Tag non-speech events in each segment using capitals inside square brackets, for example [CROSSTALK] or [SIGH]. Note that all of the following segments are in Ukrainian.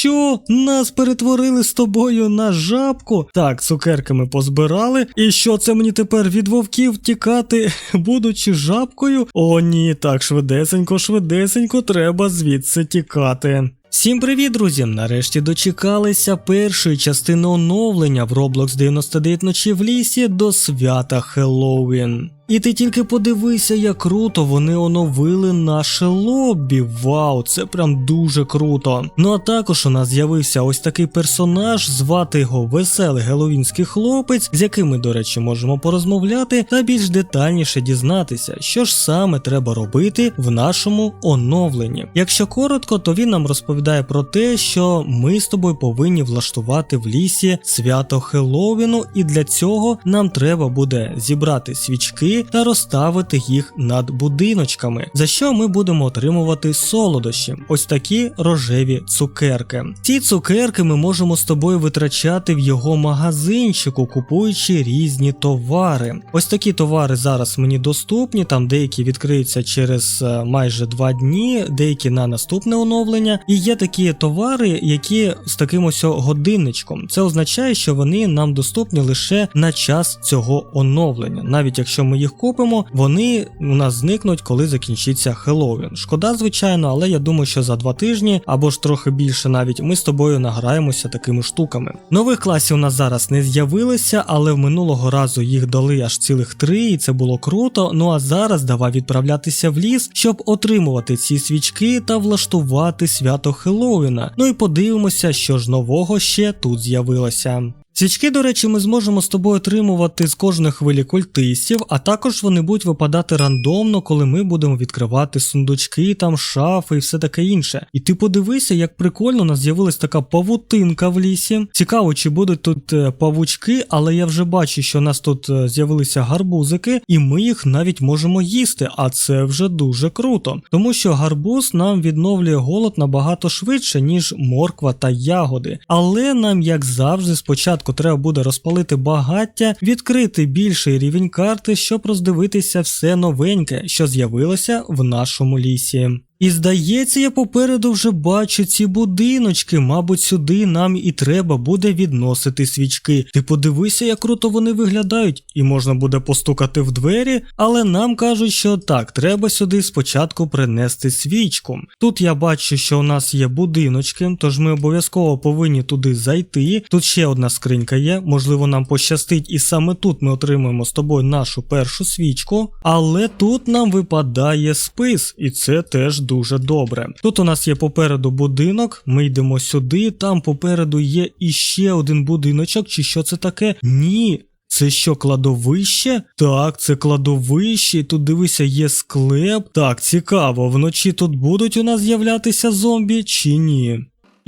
Що? Нас перетворили з тобою на жабку? Так, цукерки ми позбирали. І що це мені тепер від вовків тікати, [LAUGHS] будучи жабкою? О, ні, так швидесенько, швидесенько, треба звідси тікати. Всім привіт, друзі! Нарешті дочекалися першої частини оновлення в Roblox 99 ночі в лісі до свята Хеллоуін. І ти тільки подивися, як круто вони оновили наше лобі. Вау, це прям дуже круто. Ну а також у нас з'явився ось такий персонаж, звати його веселий геловінський хлопець, з яким ми, до речі, можемо порозмовляти та більш детальніше дізнатися, що ж саме треба робити в нашому оновленні. Якщо коротко, то він нам розповідає про те, що ми з тобою повинні влаштувати в лісі свято Хеллоуіну, і для цього нам треба буде зібрати свічки та розставити їх над будиночками, за що ми будемо отримувати солодощі, ось такі рожеві цукерки. Ці цукерки ми можемо з тобою витрачати в його магазинчику, купуючи різні товари. Ось такі товари зараз мені доступні, там деякі відкриються через е, майже два дні, деякі на наступне оновлення. І є такі товари, які з таким ось годинничком. Це означає, що вони нам доступні лише на час цього оновлення, навіть якщо ми їх купимо, вони у нас зникнуть, коли закінчиться Хеллоуін. Шкода, звичайно, але я думаю, що за два тижні або ж трохи більше навіть ми з тобою награємося такими штуками. Нових класів у нас зараз не з'явилося, але в минулого разу їх дали аж цілих три, і це було круто. Ну а зараз давай відправлятися в ліс, щоб отримувати ці свічки та влаштувати свято Хеллоуіна. Ну і подивимося, що ж нового ще тут з'явилося. Свічки, до речі, ми зможемо з тобою отримувати з кожної хвилі культистів, а також вони будуть випадати рандомно, коли ми будемо відкривати сундучки, там шафи і все таке інше. І ти подивися, як прикольно у нас з'явилась така павутинка в лісі. Цікаво, чи будуть тут е, павучки, але я вже бачу, що у нас тут е, з'явилися гарбузики, і ми їх навіть можемо їсти, а це вже дуже круто. Тому що гарбуз нам відновлює голод набагато швидше, ніж морква та ягоди. Але нам, як завжди, спочатку треба буде розпалити багаття, відкрити більший рівень карти, щоб роздивитися все новеньке, що з'явилося в нашому лісі. І здається, я попереду вже бачу ці будиночки, мабуть, сюди нам і треба буде відносити свічки. Ти подивися, як круто вони виглядають, і можна буде постукати в двері, але нам кажуть, що так, треба сюди спочатку принести свічку. Тут я бачу, що у нас є будиночки, тож ми обов'язково повинні туди зайти. Тут ще одна скринька є, можливо, нам пощастить, і саме тут ми отримуємо з тобою нашу першу свічку. Але тут нам випадає спис, і це теж дуже добре. Тут у нас є попереду будинок, ми йдемо сюди, там попереду є іще один будиночок, чи що це таке? Ні. Це що, кладовище? Так, це кладовище, тут дивися, є склеп. Так, цікаво, вночі тут будуть у нас з'являтися зомбі чи ні?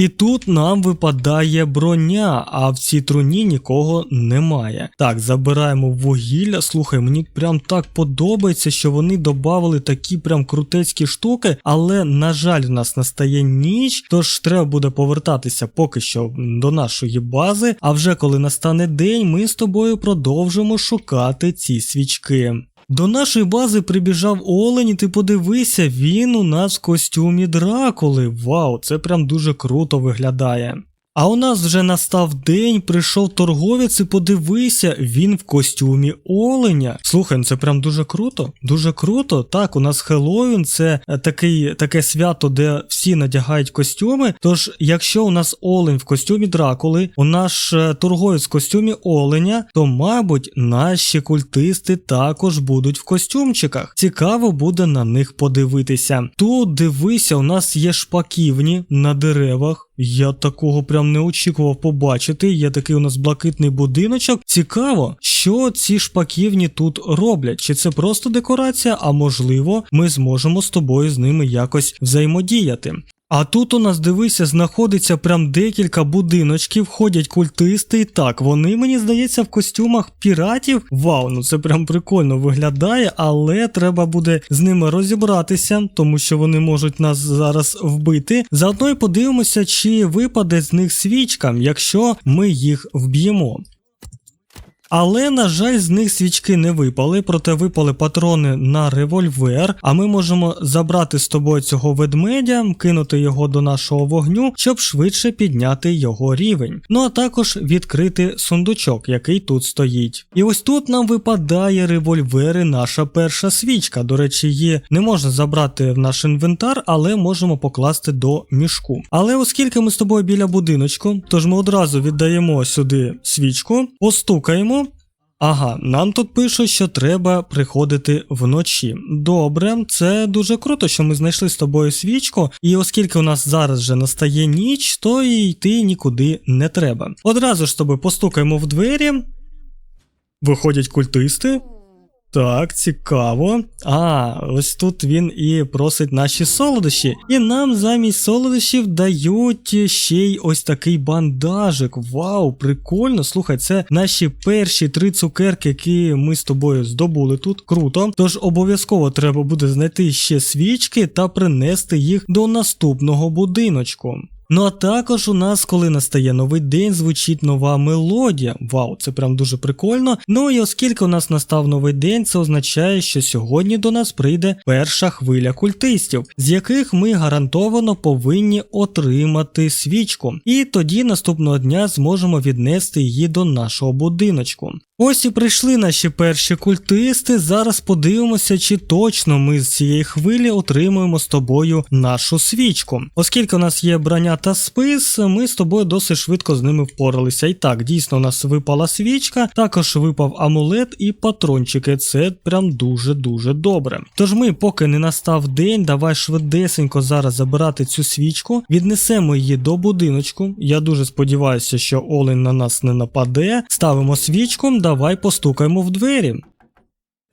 І тут нам випадає броня, а в цій труні нікого немає. Так, забираємо вугілля. Слухай, мені прям так подобається, що вони додали такі прям крутецькі штуки, але, на жаль, у нас настає ніч, тож треба буде повертатися поки що до нашої бази. А вже коли настане день, ми з тобою продовжимо шукати ці свічки. До нашої бази прибіжав Олень, ти подивися, він у нас в костюмі Дракули. Вау, це прям дуже круто виглядає. А у нас вже настав день, прийшов торговець і подивися, він в костюмі оленя. Слухай, ну це прям дуже круто. Дуже круто. Так, у нас Хеллоуін це е, такий, таке свято, де всі надягають костюми. Тож, якщо у нас олень в костюмі Дракули, у наш е, торговець в костюмі оленя, то, мабуть, наші культисти також будуть в костюмчиках. Цікаво буде на них подивитися. Тут дивися, у нас є шпаківні на деревах. Я такого прям не очікував побачити. Є такий у нас блакитний будиночок. Цікаво, що ці шпаківні тут роблять. Чи це просто декорація, а можливо, ми зможемо з тобою з ними якось взаємодіяти. А тут у нас, дивися, знаходиться прям декілька будиночків, ходять культисти. І так, вони, мені здається, в костюмах піратів. Вау, ну це прям прикольно виглядає, але треба буде з ними розібратися, тому що вони можуть нас зараз вбити. Заодно і подивимося, чи випаде з них свічка, якщо ми їх вб'ємо. Але, на жаль, з них свічки не випали, проте випали патрони на револьвер. А ми можемо забрати з тобою цього ведмедя, кинути його до нашого вогню, щоб швидше підняти його рівень. Ну а також відкрити сундучок, який тут стоїть. І ось тут нам випадає револьвери, наша перша свічка. До речі, її не можна забрати в наш інвентар, але можемо покласти до мішку. Але оскільки ми з тобою біля будиночку, тож ми одразу віддаємо сюди свічку, постукаємо. Ага, нам тут пишуть, що треба приходити вночі. Добре, це дуже круто, що ми знайшли з тобою свічку, і оскільки у нас зараз вже настає ніч, то і йти нікуди не треба. Одразу ж з тобою постукаємо в двері. Виходять культисти. Так, цікаво. А, ось тут він і просить наші солодощі. І нам замість солодощів дають ще й ось такий бандажик. Вау, прикольно. Слухай, це наші перші три цукерки, які ми з тобою здобули тут. Круто. Тож обов'язково треба буде знайти ще свічки та принести їх до наступного будиночку. Ну а також у нас, коли настає новий день, звучить нова мелодія. Вау, це прям дуже прикольно. Ну і оскільки у нас настав новий день, це означає, що сьогодні до нас прийде перша хвиля культистів, з яких ми гарантовано повинні отримати свічку. І тоді наступного дня зможемо віднести її до нашого будиночку. Ось і прийшли наші перші культисти. Зараз подивимося, чи точно ми з цієї хвилі отримуємо з тобою нашу свічку. Оскільки у нас є броня та спис, ми з тобою досить швидко з ними впоралися. І так, дійсно, у нас випала свічка, також випав амулет і патрончики. Це прям дуже-дуже добре. Тож ми, поки не настав день, давай швидесенько зараз забирати цю свічку, віднесемо її до будиночку. Я дуже сподіваюся, що Олень на нас не нападе. Ставимо свічку, давай постукаємо в двері.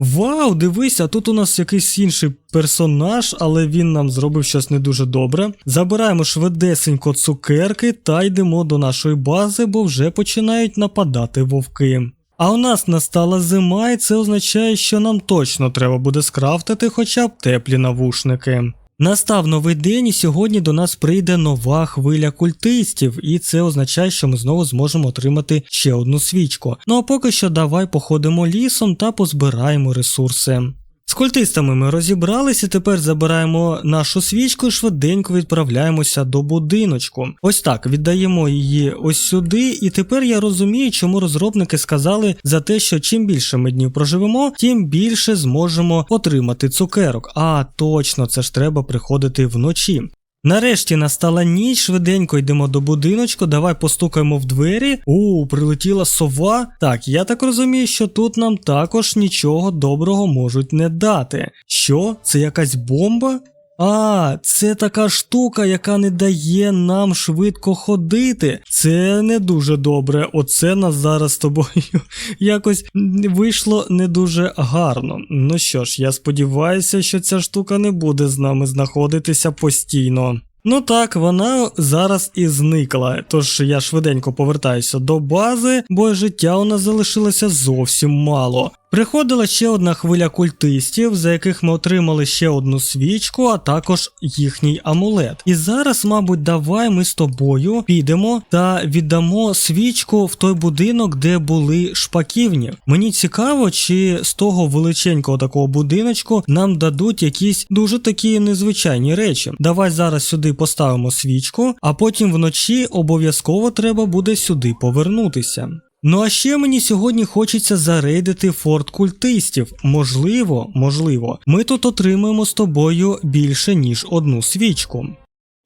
Вау, дивися, тут у нас якийсь інший персонаж, але він нам зробив щось не дуже добре. Забираємо швидесенько цукерки та йдемо до нашої бази, бо вже починають нападати вовки. А у нас настала зима, і це означає, що нам точно треба буде скрафтити хоча б теплі навушники. Настав новий день, і сьогодні до нас прийде нова хвиля культистів, і це означає, що ми знову зможемо отримати ще одну свічку. Ну а поки що давай походимо лісом та позбираємо ресурси. З культистами ми розібралися, тепер забираємо нашу свічку і швиденько відправляємося до будиночку. Ось так, віддаємо її ось сюди, і тепер я розумію, чому розробники сказали за те, що чим більше ми днів проживемо, тим більше зможемо отримати цукерок. А точно, це ж треба приходити вночі. Нарешті настала ніч, швиденько йдемо до будиночку, давай постукаємо в двері. У, прилетіла сова. Так, я так розумію, що тут нам також нічого доброго можуть не дати. Що? Це якась бомба? А, це така штука, яка не дає нам швидко ходити. Це не дуже добре. Оце нас зараз з тобою [LAUGHS] якось вийшло не дуже гарно. Ну що ж, я сподіваюся, що ця штука не буде з нами знаходитися постійно. Ну так, вона зараз і зникла, тож я швиденько повертаюся до бази, бо життя у нас залишилося зовсім мало. Приходила ще одна хвиля культистів, за яких ми отримали ще одну свічку, а також їхній амулет. І зараз, мабуть, давай ми з тобою підемо та віддамо свічку в той будинок, де були шпаківні. Мені цікаво, чи з того величенького такого будиночку нам дадуть якісь дуже такі незвичайні речі. Давай зараз сюди поставимо свічку, а потім вночі обов'язково треба буде сюди повернутися. Ну а ще мені сьогодні хочеться зарейдити форт культистів. Можливо, можливо, ми тут отримаємо з тобою більше, ніж одну свічку.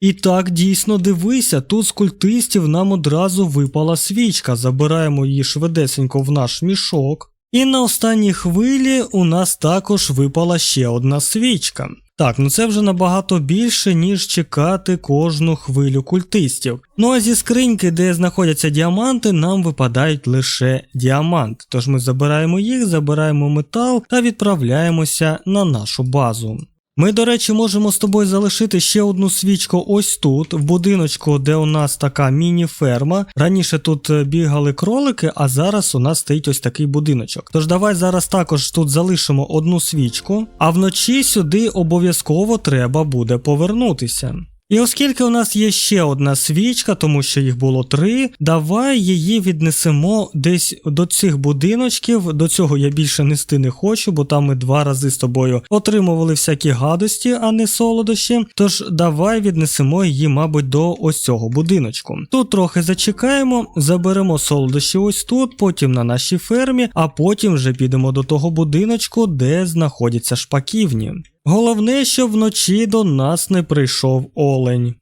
І так дійсно дивися, тут з культистів нам одразу випала свічка, забираємо її швидесенько в наш мішок. І на останній хвилі у нас також випала ще одна свічка. Так, ну це вже набагато більше, ніж чекати кожну хвилю культистів. Ну а зі скриньки, де знаходяться діаманти, нам випадають лише діамант. Тож ми забираємо їх, забираємо метал та відправляємося на нашу базу. Ми, до речі, можемо з тобою залишити ще одну свічку ось тут, в будиночку, де у нас така міні-ферма. Раніше тут е, бігали кролики, а зараз у нас стоїть ось такий будиночок. Тож давай зараз також тут залишимо одну свічку, а вночі сюди обов'язково треба буде повернутися. І оскільки у нас є ще одна свічка, тому що їх було три, давай її віднесемо десь до цих будиночків. До цього я більше нести не хочу, бо там ми два рази з тобою отримували всякі гадості, а не солодощі. Тож давай віднесемо її, мабуть, до ось цього будиночку. Тут трохи зачекаємо, заберемо солодощі ось тут, потім на нашій фермі, а потім вже підемо до того будиночку, де знаходяться шпаківні. Головне, щоб вночі до нас не прийшов олень.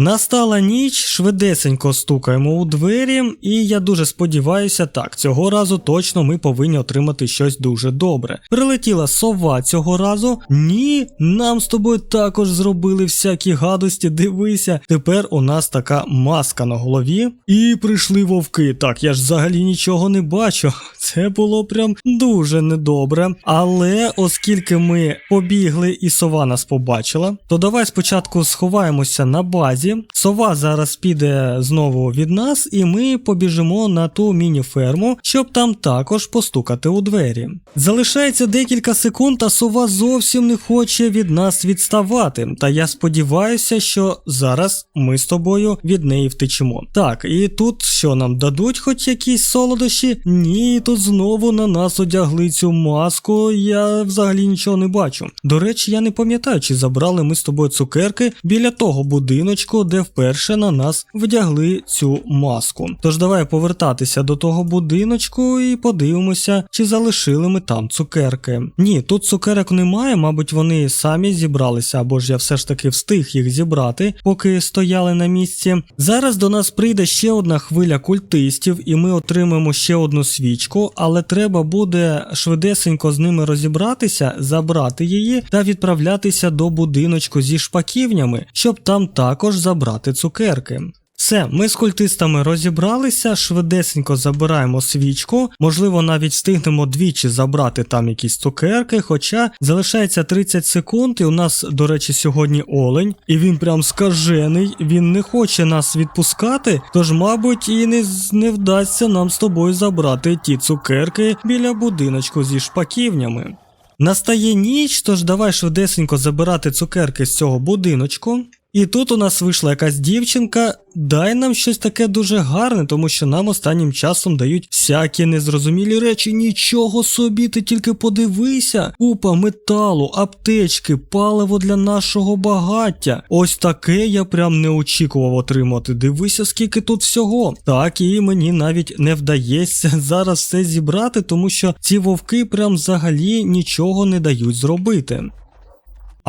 Настала ніч, швидесенько стукаємо у двері, і я дуже сподіваюся, так, цього разу точно ми повинні отримати щось дуже добре. Прилетіла сова цього разу. Ні, нам з тобою також зробили всякі гадості. Дивися, тепер у нас така маска на голові. І прийшли вовки. Так, я ж взагалі нічого не бачу. [LAUGHS] Це було прям дуже недобре. Але оскільки ми побігли і сова нас побачила, то давай спочатку сховаємося на базі. Сова зараз піде знову від нас, і ми побіжимо на ту міні-ферму, щоб там також постукати у двері. Залишається декілька секунд, а сова зовсім не хоче від нас відставати. Та я сподіваюся, що зараз ми з тобою від неї втечемо. Так, і тут що нам дадуть хоч якісь солодощі? Ні, тут знову на нас одягли цю маску. Я взагалі нічого не бачу. До речі, я не пам'ятаю, чи забрали ми з тобою цукерки біля того будиночку, де вперше на нас вдягли цю маску. Тож давай повертатися до того будиночку і подивимося, чи залишили ми там цукерки. Ні, тут цукерок немає, мабуть, вони самі зібралися, або ж я все ж таки встиг їх зібрати, поки стояли на місці. Зараз до нас прийде ще одна хвиля культистів, і ми отримаємо ще одну свічку, але треба буде швидесенько з ними розібратися, забрати її та відправлятися до будиночку зі шпаківнями, щоб там також забрати цукерки. Все, ми з культистами розібралися, швидесенько забираємо свічку, можливо, навіть встигнемо двічі забрати там якісь цукерки, хоча залишається 30 секунд, і у нас, до речі, сьогодні олень, і він прям скажений, він не хоче нас відпускати, тож, мабуть, і не, не вдасться нам з тобою забрати ті цукерки біля будиночку зі шпаківнями. Настає ніч, тож давай швидесенько забирати цукерки з цього будиночку. І тут у нас вийшла якась дівчинка. Дай нам щось таке дуже гарне, тому що нам останнім часом дають всякі незрозумілі речі. Нічого собі, ти тільки подивися. Купа металу, аптечки, паливо для нашого багаття. Ось таке я прям не очікував отримати. Дивися, скільки тут всього. Так, і мені навіть не вдається [LAUGHS] зараз все зібрати, тому що ці вовки прям взагалі нічого не дають зробити.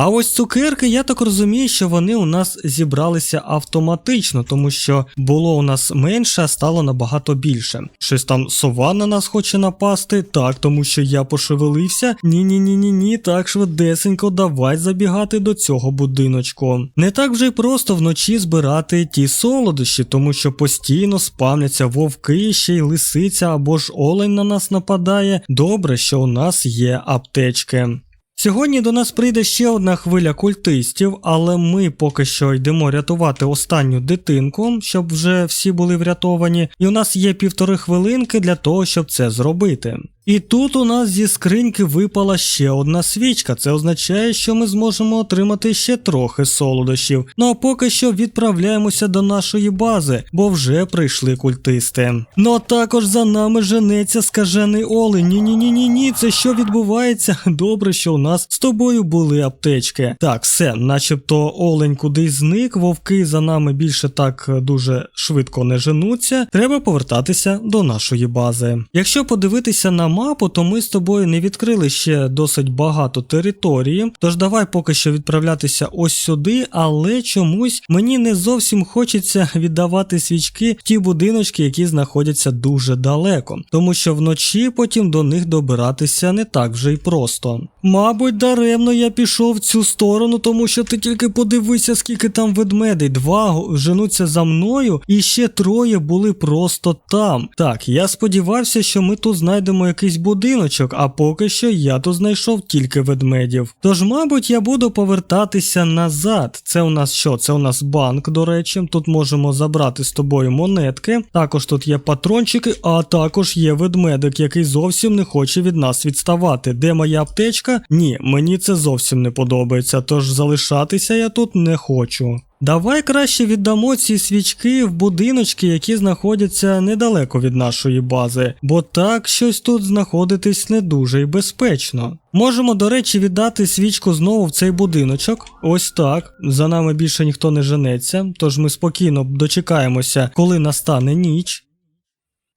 А ось цукерки, я так розумію, що вони у нас зібралися автоматично, тому що було у нас менше, а стало набагато більше. Щось там сова на нас хоче напасти, так, тому що я пошевелився. Ні, ні, ні, ні, ні, так швидесенько, давай забігати до цього будиночку. Не так вже й просто вночі збирати ті солодощі, тому що постійно спавняться вовки, ще й лисиця або ж олень на нас нападає. Добре, що у нас є аптечки. Сьогодні до нас прийде ще одна хвиля культистів, але ми поки що йдемо рятувати останню дитинку, щоб вже всі були врятовані, і у нас є півтори хвилинки для того, щоб це зробити. І тут у нас зі скриньки випала ще одна свічка. Це означає, що ми зможемо отримати ще трохи солодощів. Ну а поки що відправляємося до нашої бази, бо вже прийшли культисти. Ну а також за нами женеться скажений олень. Ні, ні, ні, ні. Це що відбувається? [LAUGHS] Добре, що у нас з тобою були аптечки. Так, все, начебто олень кудись зник, вовки за нами більше так дуже швидко не женуться. Треба повертатися до нашої бази. Якщо подивитися на мапу, то ми з тобою не відкрили ще досить багато території. Тож давай поки що відправлятися ось сюди, але чомусь мені не зовсім хочеться віддавати свічки в ті будиночки, які знаходяться дуже далеко, тому що вночі потім до них добиратися не так вже й просто. Мабуть, даремно я пішов в цю сторону, тому що ти тільки подивися, скільки там ведмедей. Два женуться за мною, і ще троє були просто там. Так, я сподівався, що ми тут знайдемо якийсь будиночок, а поки що я тут знайшов тільки ведмедів. Тож, мабуть, я буду повертатися назад. Це у нас що? Це у нас банк, до речі. Тут можемо забрати з тобою монетки. Також тут є патрончики, а також є ведмедик, який зовсім не хоче від нас відставати. Де моя аптечка? Ні, мені це зовсім не подобається, тож залишатися я тут не хочу. Давай краще віддамо ці свічки в будиночки, які знаходяться недалеко від нашої бази, бо так щось тут знаходитись не дуже й безпечно. Можемо, до речі, віддати свічку знову в цей будиночок. Ось так. За нами більше ніхто не женеться, тож ми спокійно дочекаємося, коли настане ніч.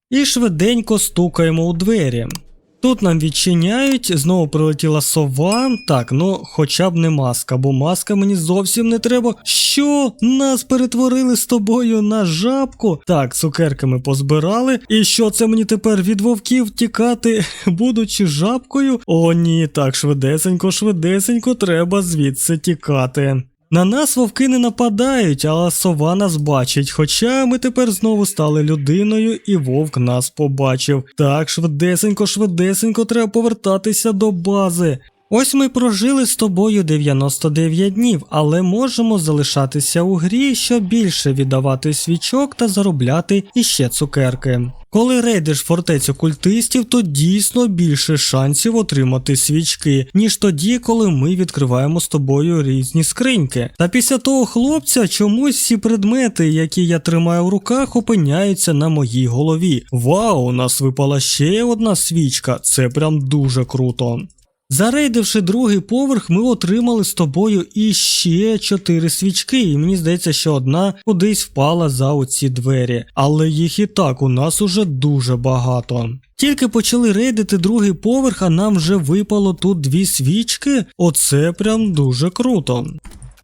І швиденько стукаємо у двері. Тут нам відчиняють, знову прилетіла сова. Так, ну хоча б не маска, бо маска мені зовсім не треба. Що? Нас перетворили з тобою на жабку? Так, цукерки ми позбирали. І що це мені тепер від вовків тікати, [LAUGHS] будучи жабкою? О, ні, так, швидесенько, швидесенько, треба звідси тікати. На нас вовки не нападають, а сова нас бачить. Хоча ми тепер знову стали людиною, і вовк нас побачив. Так, швидесенько, швидесенько, треба повертатися до бази. Ось ми прожили з тобою 99 днів, але можемо залишатися у грі, щоб більше віддавати свічок та заробляти іще цукерки. Коли рейдиш фортецю культистів, то дійсно більше шансів отримати свічки, ніж тоді, коли ми відкриваємо з тобою різні скриньки. Та після того хлопця чомусь всі предмети, які я тримаю в руках, опиняються на моїй голові. Вау, у нас випала ще одна свічка, це прям дуже круто. Зарейдивши другий поверх, ми отримали з тобою іще чотири свічки, і мені здається, що одна кудись впала за оці двері. Але їх і так у нас уже дуже багато. Тільки почали рейдити другий поверх, а нам вже випало тут дві свічки. Оце прям дуже круто.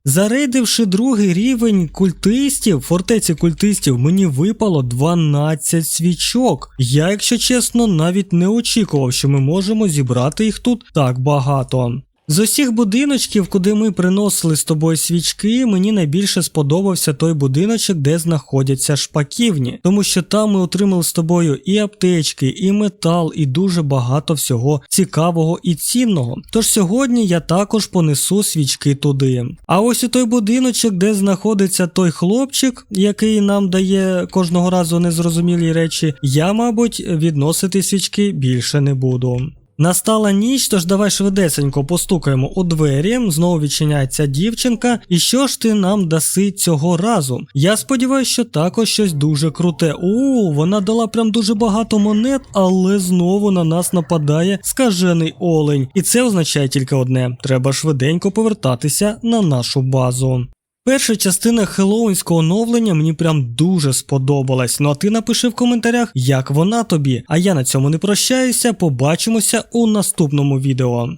Зарейдивши другий рівень культистів, фортеці культистів, мені випало 12 свічок. Я, якщо чесно, навіть не очікував, що ми можемо зібрати їх тут так багато. З усіх будиночків, куди ми приносили з тобою свічки, мені найбільше сподобався той будиночок, де знаходяться шпаківні, тому що там ми отримали з тобою і аптечки, і метал, і дуже багато всього цікавого і цінного. Тож сьогодні я також понесу свічки туди. А ось у той будиночок, де знаходиться той хлопчик, який нам дає кожного разу незрозумілі речі, я, мабуть, відносити свічки більше не буду. Настала ніч, тож давай швидесенько постукаємо у двері. Знову відчиняється дівчинка. І що ж ти нам даси цього разу? Я сподіваюся, що також щось дуже круте. У, вона дала прям дуже багато монет, але знову на нас нападає скажений олень. І це означає тільки одне: треба швиденько повертатися на нашу базу. Перша частина хеллоуінського оновлення мені прям дуже сподобалась. Ну а ти напиши в коментарях, як вона тобі. А я на цьому не прощаюся. Побачимося у наступному відео.